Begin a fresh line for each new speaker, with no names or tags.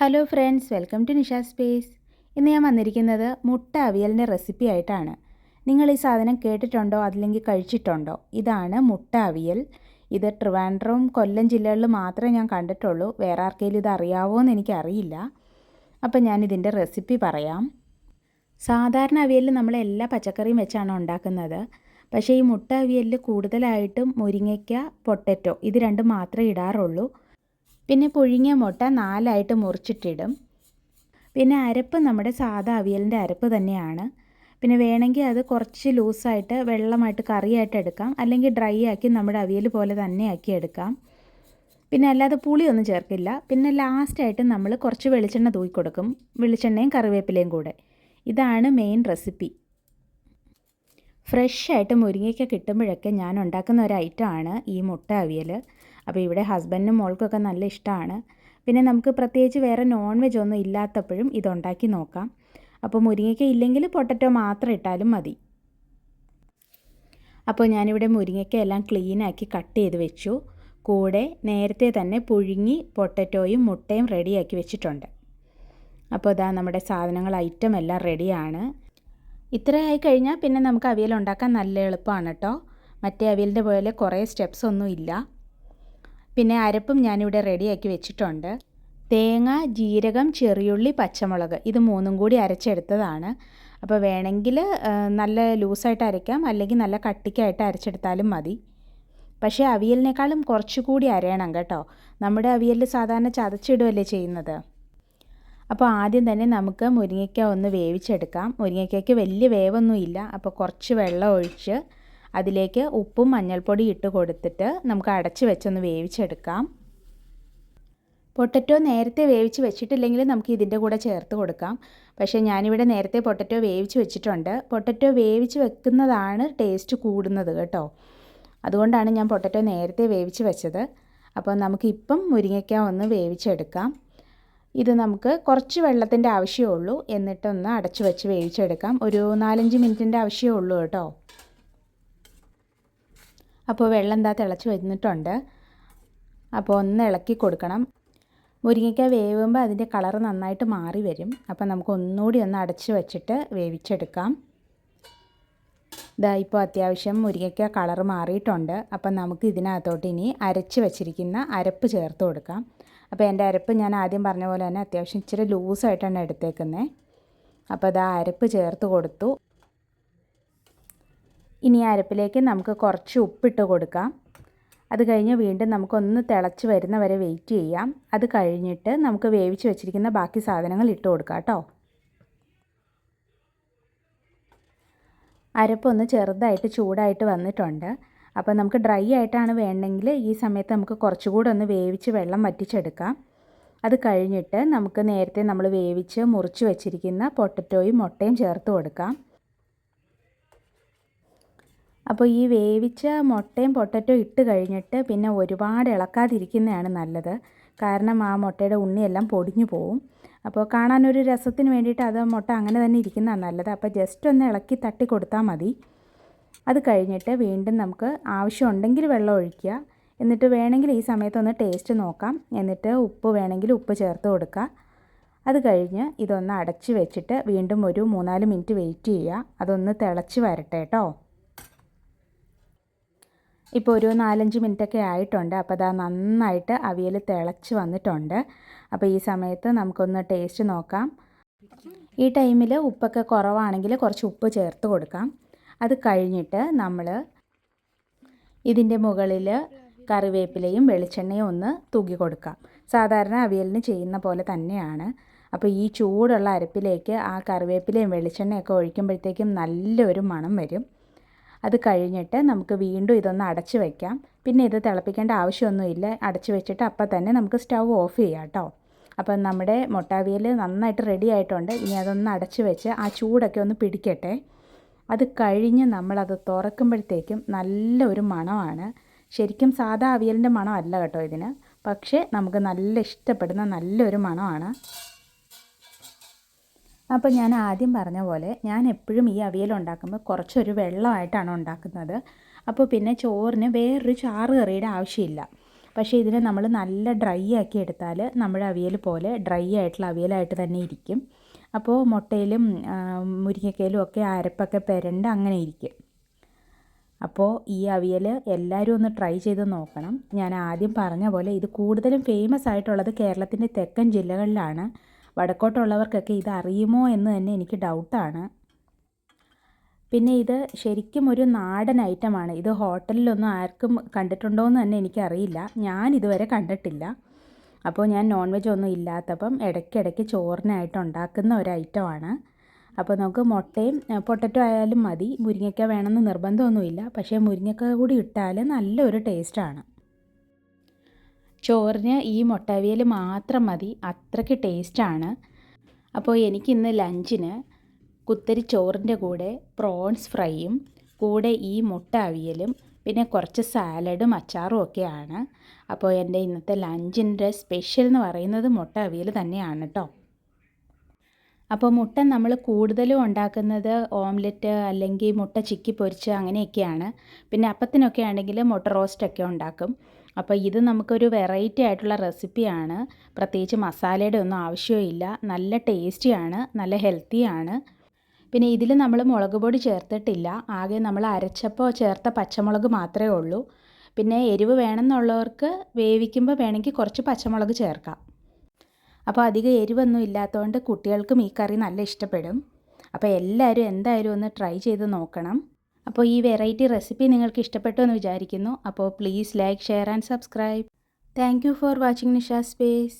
Hello friends welcome to Nisha space ഇന്ന് ഞാൻ വന്നിരിക്കുന്നത് മുട്ട അവിയലിന്റെ റെസിപ്പി ആയിട്ടാണ്. നിങ്ങൾ ഈ സാധനം കേട്ടിട്ടുണ്ടോ? അതില്ലെങ്കിൽ കഴിച്ചിട്ടുണ്ടോ? ഇതാണ് മുട്ട അവിയൽ. ഇത് ട്രിവാൻഡ്രവും കൊല്ലം ജില്ലകളിൽ മാത്രമേ ഞാൻ കണ്ടിട്ടുള്ളൂ. വേറെ ആർക്കെങ്കിലും ഇത് അറിയാവോ എന്ന് എനിക്കറിയില്ല. അപ്പം ഞാനിതിന്റെ റെസിപ്പി പറയാം. സാധാരണ അവിയലിൽ നമ്മൾ എല്ലാ പച്ചക്കറിയും വെച്ചാണ് ഉണ്ടാക്കുന്നത്. പക്ഷേ ഈ മുട്ട അവിയലിൽ കൂടുതലായിട്ടും മുരിങ്ങയ്ക്ക പൊട്ടറ്റോ ഇത് രണ്ടും മാത്രമേ ഇടാറുള്ളൂ. പിന്നെ പുഴുങ്ങിയ മുട്ട നാലായിട്ട് മുറിച്ചിട്ടിടും. പിന്നെ അരപ്പ് നമ്മുടെ സാധാ അവിയലിന്റെ അരപ്പ് തന്നെയാണ്. പിന്നെ വേണമെങ്കിൽ അത് കുറച്ച് ലൂസായിട്ട് വെള്ളമായിട്ട് കറിയായിട്ട് എടുക്കാം. അല്ലെങ്കിൽ ഡ്രൈ ആക്കി നമ്മുടെ അവിയൽ പോലെ തന്നെ ആക്കി എടുക്കാം. പിന്നെ അല്ലാതെ പുളിയൊന്നും ചേർക്കില്ല. പിന്നെ ലാസ്റ്റായിട്ട് നമ്മൾ കുറച്ച് വെളിച്ചെണ്ണ തൂക്കി കൊടുക്കും. വെളിച്ചെണ്ണയും കറിവേപ്പിലയും കൂടെ. ഇതാണ് മെയിൻ റെസിപ്പി. ഫ്രഷ് ആയിട്ട് മുരിങ്ങയ്ക്ക കിട്ടുമ്പോഴൊക്കെ ഞാൻ ഉണ്ടാക്കുന്ന ഒരു ഐറ്റമാണ് ഈ മുട്ട അവിയൽ. അപ്പോൾ ഇവിടെ ഹസ്ബൻഡിനും മോൾക്കൊക്കെ നല്ല ഇഷ്ടമാണ് പിന്നെ നമുക്ക് പ്രത്യേകിച്ച് വേറെ നോൺ വെജ് ഒന്നും ഇല്ലാത്തപ്പോഴും ഇതുണ്ടാക്കി നോക്കാം. അപ്പോൾ മുരിങ്ങയ്ക്ക ഇല്ലെങ്കിൽ പൊട്ടറ്റോ മാത്രം ഇട്ടാലും മതി. അപ്പോൾ ഞാനിവിടെ മുരിങ്ങയ്ക്ക എല്ലാം ക്ലീനാക്കി കട്ട് ചെയ്ത് വെച്ചു. കൂടെ നേരത്തെ തന്നെ പുഴുങ്ങി പൊട്ടറ്റോയും മുട്ടയും റെഡിയാക്കി വെച്ചിട്ടുണ്ട്. അപ്പോൾ ഇതാ നമ്മുടെ സാധനങ്ങൾ ഐറ്റം എല്ലാം റെഡിയാണ് ഇത്രയായി കഴിഞ്ഞാൽ പിന്നെ നമുക്ക് അവിയൽ ഉണ്ടാക്കാൻ നല്ല എളുപ്പമാണ് കേട്ടോ മറ്റേ അവിയലിന്റെ പോലെ കുറേ സ്റ്റെപ്സ് ഒന്നും ഇല്ല. പിന്നെ അരപ്പും ഞാനിവിടെ റെഡിയാക്കി വെച്ചിട്ടുണ്ട്. തേങ്ങ ജീരകം ചെറിയുള്ളി പച്ചമുളക്. ഇത് മൂന്നും കൂടി അരച്ചെടുത്തതാണ്. അപ്പോൾ വേണമെങ്കിൽ നല്ല ലൂസായിട്ട് അരയ്ക്കാം. അല്ലെങ്കിൽ നല്ല കട്ടിക്കായിട്ട് അരച്ചെടുത്താലും മതി. പക്ഷേ അവിയലിനേക്കാളും കുറച്ചുകൂടി അരയണം കേട്ടോ. നമ്മുടെ അവിയലിൽ സാധാരണ ചതച്ചിടുകയല്ലേ ചെയ്യുന്നത്? അപ്പോൾ ആദ്യം തന്നെ നമുക്ക് മുരിങ്ങയ്ക്ക ഒന്ന് വേവിച്ചെടുക്കാം. മുരിങ്ങയ്ക്കയ്ക്ക് വലിയ വേവൊന്നുമില്ല. അപ്പോൾ കുറച്ച് വെള്ളം ഒഴിച്ച് അതിലേക്ക് ഉപ്പും മഞ്ഞൾപ്പൊടി ഇട്ട് കൊടുത്തിട്ട് നമുക്ക് അടച്ച് വെച്ചൊന്ന് വേവിച്ചെടുക്കാം. പൊട്ടറ്റോ നേരത്തെ വേവിച്ച് വെച്ചിട്ടില്ലെങ്കിൽ നമുക്ക് ഇതിന്റെ കൂടെ ചേർത്ത് കൊടുക്കാം. പക്ഷേ ഞാനിവിടെ നേരത്തെ പൊട്ടറ്റോ വേവിച്ച് വെച്ചിട്ടുണ്ട്. പൊട്ടറ്റോ വേവിച്ച് വെക്കുന്നതാണ് ടേസ്റ്റ് കൂടുന്നത് കേട്ടോ. അതുകൊണ്ടാണ് ഞാൻ പൊട്ടറ്റോ നേരത്തെ വേവിച്ച് വെച്ചത്. അപ്പോൾ നമുക്കിപ്പം മുരിങ്ങയ്ക്ക ഒന്ന് വേവിച്ചെടുക്കാം. ഇത് നമുക്ക് കുറച്ച് വെള്ളത്തിന്റെ ആവശ്യമേ ഉള്ളൂ എന്നിട്ടൊന്ന് അടച്ചു വെച്ച് വേവിച്ചെടുക്കാം. ഒരു നാലഞ്ച് മിനിറ്റിന്റെ ആവശ്യമേ ഉള്ളൂ കേട്ടോ. അപ്പോൾ വെള്ളം എന്താ തിളച്ച് വന്നിട്ടുണ്ട്. അപ്പോൾ ഒന്ന് ഇളക്കി കൊടുക്കണം. മുരിങ്ങയ്ക്ക വേവുമ്പോൾ അതിന്റെ കളർ നന്നായിട്ട് മാറി വരും. അപ്പോൾ നമുക്ക് ഒന്നുകൂടി ഒന്ന് അടച്ച് വെച്ചിട്ട് വേവിച്ചെടുക്കാം. ഇതാ ഇപ്പോൾ അത്യാവശ്യം മുരിങ്ങയ്ക്ക കളർ മാറിയിട്ടുണ്ട്. അപ്പം നമുക്ക് ഇതിനകത്തോട്ട് ഇനി അരച്ച് വെച്ചിരിക്കുന്ന അരപ്പ് ചേർത്ത് കൊടുക്കാം. അപ്പോൾ എന്റെ അരപ്പ് ഞാൻ ആദ്യം പറഞ്ഞ പോലെ തന്നെ അത്യാവശ്യം ഇച്ചിരി ലൂസായിട്ടാണ് എടുത്തേക്കുന്നത്. അപ്പോൾ അത് അരപ്പ് ചേർത്ത് കൊടുത്തു. ഇനി അരപ്പിലേക്ക് നമുക്ക് കുറച്ച് ഉപ്പിട്ട് കൊടുക്കാം. അത് കഴിഞ്ഞ് വീണ്ടും നമുക്കൊന്ന് തിളച്ച് വരുന്ന വരെ വെയിറ്റ് ചെയ്യാം. അത് കഴിഞ്ഞിട്ട് നമുക്ക് വേവിച്ച് വെച്ചിരിക്കുന്ന ബാക്കി സാധനങ്ങൾ ഇട്ട് കൊടുക്കാം കേട്ടോ. അരപ്പൊന്ന് ചെറുതായിട്ട് ചൂടായിട്ട് വന്നിട്ടുണ്ട്. അപ്പോൾ നമുക്ക് ഡ്രൈ ആയിട്ടാണ് വേണ്ടെങ്കിൽ ഈ സമയത്ത് നമുക്ക് കുറച്ചുകൂടെ ഒന്ന് വേവിച്ച് വെള്ളം വറ്റിച്ചെടുക്കാം. അത് കഴിഞ്ഞിട്ട് നമുക്ക് നേരത്തെ നമ്മൾ വേവിച്ച് മുറിച്ച് വെച്ചിരിക്കുന്ന പൊട്ടറ്റോയും മുട്ടയും ചേർത്ത് കൊടുക്കാം. അപ്പോൾ ഈ വേവിച്ച മുട്ടയും പൊട്ടറ്റോ ഇട്ട് കഴിഞ്ഞിട്ട് പിന്നെ ഒരുപാട് ഇളക്കാതിരിക്കുന്നതാണ് നല്ലത്. കാരണം ആ മുട്ടയുടെ ഉണ്ണിയെല്ലാം പൊടിഞ്ഞു പോവും. അപ്പോൾ കാണാനൊരു രസത്തിന് വേണ്ടിയിട്ട് അത് മുട്ട അങ്ങനെ തന്നെ ഇരിക്കുന്നതാണ് നല്ലത്. അപ്പോൾ ജസ്റ്റ് ഒന്ന് ഇളക്കി തട്ടി കൊടുത്താൽ മതി. അത് കഴിഞ്ഞിട്ട് വീണ്ടും നമുക്ക് ആവശ്യമുണ്ടെങ്കിൽ വെള്ളം ഒഴിക്കുക. എന്നിട്ട് വേണമെങ്കിൽ ഈ സമയത്തൊന്ന് ടേസ്റ്റ് നോക്കാം. എന്നിട്ട് ഉപ്പ് വേണമെങ്കിൽ ഉപ്പ് ചേർത്ത് കൊടുക്കുക. അത് കഴിഞ്ഞ് ഇതൊന്ന് അടച്ച് വെച്ചിട്ട് വീണ്ടും ഒരു മൂന്നാൽ മിനിറ്റ് വെയിറ്റ് ചെയ്യുക. അതൊന്ന് തിളച്ച് വരട്ടെ കേട്ടോ. ഇപ്പോൾ ഒരു നാലഞ്ച് മിനിറ്റൊക്കെ ആയിട്ടുണ്ട്. അപ്പോൾ അതാ നന്നായിട്ട് അവിയൽ തിളച്ച് വന്നിട്ടുണ്ട്. അപ്പോൾ ഈ സമയത്ത് നമുക്കൊന്ന് ടേസ്റ്റ് നോക്കാം. ഈ ടൈമിൽ ഉപ്പൊക്കെ കുറവാണെങ്കിൽ കുറച്ച് ഉപ്പ് ചേർത്ത് കൊടുക്കാം. അത് കഴിഞ്ഞിട്ട് നമ്മൾ ഇതിന്റെ മുകളിൽ കറിവേപ്പിലയും വെളിച്ചെണ്ണയും ഒന്ന് തൂക്കി കൊടുക്കാം. സാധാരണ അവിയലിന് ചെയ്യുന്ന പോലെ തന്നെയാണ്. അപ്പോൾ ഈ ചൂടുള്ള അരപ്പിലേക്ക് ആ കറിവേപ്പിലയും വെളിച്ചെണ്ണയൊക്കെ ഒഴിക്കുമ്പോഴത്തേക്കും നല്ലൊരു മണം വരും. അത് കഴിഞ്ഞിട്ട് നമുക്ക് വീണ്ടും ഇതൊന്ന് അടച്ചു വയ്ക്കാം പിന്നെ ഇത് തിളപ്പിക്കേണ്ട ആവശ്യമൊന്നുമില്ല. അടച്ചു വെച്ചിട്ട് അപ്പം തന്നെ നമുക്ക് സ്റ്റൗ ഓഫ് ചെയ്യാം കേട്ടോ. അപ്പം നമ്മുടെ മുട്ടാവിയൽ നന്നായിട്ട് റെഡി ആയിട്ടുണ്ട്. ഇനി അതൊന്ന് അടച്ച് വെച്ച് ആ ചൂടൊക്കെ ഒന്ന് പിടിക്കട്ടെ. അത് കഴിഞ്ഞ് നമ്മളത് തുറക്കുമ്പോഴത്തേക്കും നല്ലൊരു മണമാണ്. ശരിക്കും സാധാ അവിയലിന്റെ മണമല്ല കേട്ടോ ഇതിന്. പക്ഷേ നമുക്ക് നല്ല ഇഷ്ടപ്പെടുന്ന നല്ലൊരു മണമാണ്. അപ്പോൾ ഞാൻ ആദ്യം പറഞ്ഞ പോലെ ഞാൻ എപ്പോഴും ഈ അവിയൽ ഉണ്ടാക്കുമ്പോൾ കുറച്ചൊരു വെള്ളമായിട്ടാണ് ഉണ്ടാക്കുന്നത്. അപ്പോൾ പിന്നെ ചോറിന് വേറൊരു ചാറ് കറിയുടെ ആവശ്യമില്ല. പക്ഷേ ഇതിനെ നമ്മൾ നല്ല ഡ്രൈ ആക്കി എടുത്താൽ നമ്മുടെ അവിയൽ പോലെ ഡ്രൈ ആയിട്ടുള്ള അവിയലായിട്ട് തന്നെ ഇരിക്കും. അപ്പോൾ മുട്ടയിലും മുരിങ്ങക്കയിലും ഒക്കെ അരപ്പൊക്കെ പെരണ്ട് അങ്ങനെ ഇരിക്കും. അപ്പോൾ ഈ അവിയൽ എല്ലാവരും ഒന്ന് ട്രൈ ചെയ്ത് നോക്കണം. ഞാൻ ആദ്യം പറഞ്ഞ പോലെ ഇത് കൂടുതലും ഫേമസ് ആയിട്ടുള്ളത് കേരളത്തിന്റെ തെക്കൻ ജില്ലകളിലാണ്. വടക്കോട്ടുള്ളവർക്കൊക്കെ ഇത് അറിയുമോ എന്ന് തന്നെ എനിക്ക് ഡൗട്ടാണ്. പിന്നെ ഇത് ശരിക്കും ഒരു നാടൻ ഐറ്റമാണ് ഇത് ഹോട്ടലിലൊന്നും ആർക്കും കണ്ടിട്ടുണ്ടോ എന്ന് തന്നെ എനിക്കറിയില്ല. ഞാൻ ഇതുവരെ കണ്ടിട്ടില്ല. അപ്പോൾ ഞാൻ നോൺ വെജ് ഒന്നും ഇല്ലാത്തപ്പം ഇടയ്ക്കിടയ്ക്ക് ചോറിനായിട്ട് ഉണ്ടാക്കുന്ന ഒരു ഐറ്റമാണ് അപ്പോൾ നമുക്ക് മുട്ടയും പൊട്ടറ്റോ ആയാലും മതി. മുരിങ്ങയ്ക്ക വേണമെന്ന് നിർബന്ധമൊന്നുമില്ല. പക്ഷേ മുരിങ്ങയ്ക്ക കൂടി ഇട്ടാൽ നല്ലൊരു ടേസ്റ്റാണ് ചോറിന് ഈ മുട്ടവിയൽ മാത്രം മതി. അത്രയ്ക്ക് ടേസ്റ്റാണ്. അപ്പോൾ എനിക്കിന്ന് ലഞ്ചിന് കുത്തരി ചോറിന്റെ കൂടെ പ്രോൺസ് ഫ്രൈയും കൂടെ ഈ മുട്ട അവിയലും പിന്നെ കുറച്ച് സാലഡും അച്ചാറും ഒക്കെയാണ്. അപ്പോൾ എന്റെ ഇന്നത്തെ ലഞ്ചിന്റെ സ്പെഷ്യൽ എന്ന് പറയുന്നത് മുട്ട അവിയൽ തന്നെയാണ് കേട്ടോ. അപ്പോൾ മുട്ട നമ്മൾ കൂടുതലും ഉണ്ടാക്കുന്നത് ഓംലെറ്റ് അല്ലെങ്കിൽ മുട്ട ചിക്കി പൊരിച്ച് അങ്ങനെയൊക്കെയാണ്. പിന്നെ അപ്പത്തിനൊക്കെ ആണെങ്കിൽ മുട്ട റോസ്റ്റൊക്കെ ഉണ്ടാക്കും. അപ്പോൾ ഇത് നമുക്കൊരു വെറൈറ്റി ആയിട്ടുള്ള റെസിപ്പിയാണ് പ്രത്യേകിച്ച് മസാലയുടെ ഒന്നും ആവശ്യമില്ല നല്ല ടേസ്റ്റിയാണ് നല്ല ഹെൽത്തിയാണ് പിന്നെ ഇതിൽ നമ്മൾ മുളക് പൊടി ചേർത്തിട്ടില്ല. ആകെ നമ്മൾ അരച്ചപ്പോൾ ചേർത്ത പച്ചമുളക് മാത്രമേ ഉള്ളൂ. പിന്നെ എരിവ് വേണമെന്നുള്ളവർക്ക് വേവിക്കുമ്പോൾ വേണമെങ്കിൽ കുറച്ച് പച്ചമുളക് ചേർക്കാം. അപ്പോൾ അധികം എരിവൊന്നും ഇല്ലാത്തതുകൊണ്ട് കുട്ടികൾക്കും ഈ കറി നല്ല ഇഷ്ടപ്പെടും. അപ്പോൾ എല്ലാവരും എന്തായാലും ഒന്ന് ട്രൈ ചെയ്ത് നോക്കണം. അപ്പോൾ ഈ വെറൈറ്റി റെസിപ്പി നിങ്ങൾക്ക് ഇഷ്ടപ്പെട്ടു എന്ന് വിചാരിക്കുന്നു. അപ്പോൾ please like share and subscribe thank you for watching Nisha space